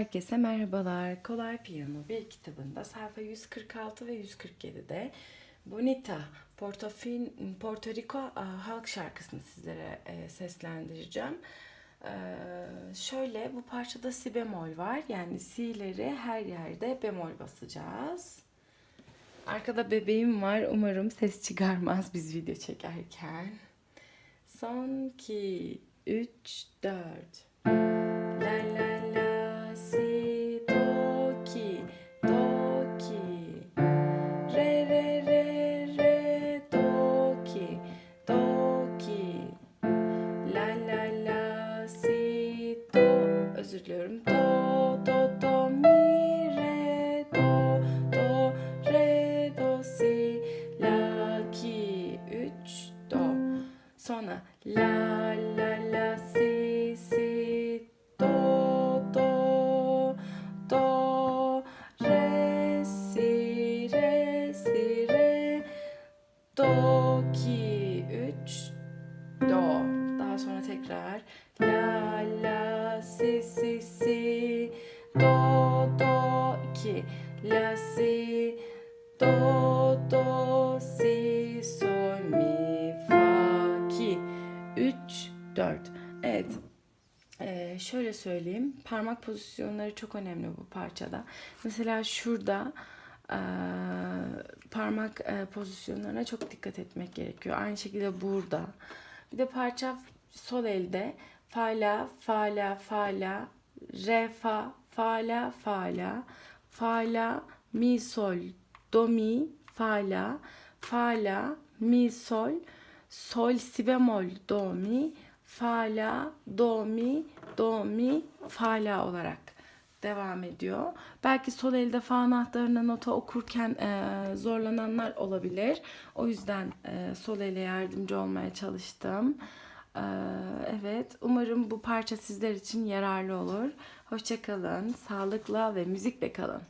Herkese merhabalar. Kolay Piyano bir kitabında sayfa 146 ve 147'de Bonita Portofin, Porto Rico e, halk şarkısını sizlere e, seslendireceğim. E, şöyle bu parçada si bemol var. Yani si'leri her yerde bemol basacağız. Arkada bebeğim var. Umarım ses çıkarmaz biz video çekerken. Son 2, 3, 4. özür diliyorum. Do do do mi re do do re do si la ki 3 do. Sonra la la la si si do do do re si re si re do ki 3 do. Daha sonra tekrar la la la si do do si sol mi fa ki 3 4 evet ee, şöyle söyleyeyim. Parmak pozisyonları çok önemli bu parçada. Mesela şurada eee, parmak eee, pozisyonlarına çok dikkat etmek gerekiyor. Aynı şekilde burada. Bir de parça sol elde fa la fa la fa la re fa fa la fa la fa la mi sol do mi fa la fa la mi sol sol si bemol do mi fa la do mi do mi fa la olarak devam ediyor. Belki sol elde fa anahtarına nota okurken e, zorlananlar olabilir. O yüzden e, sol ele yardımcı olmaya çalıştım. E, evet, umarım bu parça sizler için yararlı olur. Hoşçakalın, sağlıkla ve müzikle kalın.